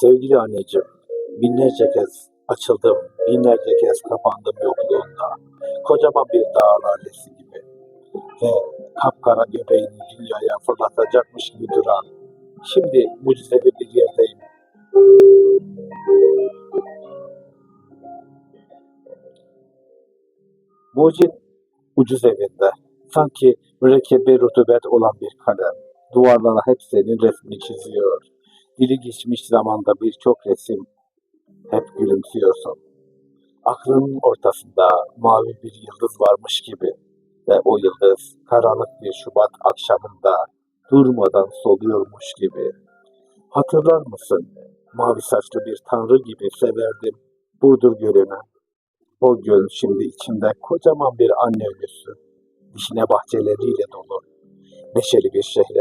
Sevgili anneciğim, binlerce kez açıldım, binlerce kez kapandım yokluğunda. Kocaman bir dağ lalesi gibi. Ve kapkara göbeğini dünyaya fırlatacakmış gibi duran, şimdi mucizevi bir yerdeyim. Mucit ucuz evinde. Sanki mürekkebi rutubet olan bir kalem. Duvarlara hep senin resmini çiziyor. Dili geçmiş zamanda birçok resim. Hep gülümsüyorsun. Aklının ortasında mavi bir yıldız varmış gibi. Ve o yıldız karanlık bir Şubat akşamında durmadan soluyormuş gibi. Hatırlar mısın? Mavi saçlı bir tanrı gibi severdim. Burdur Gölü'nü. O göl şimdi içimde kocaman bir anne ölüsü. Dişine bahçeleriyle dolu. Neşeli bir şehre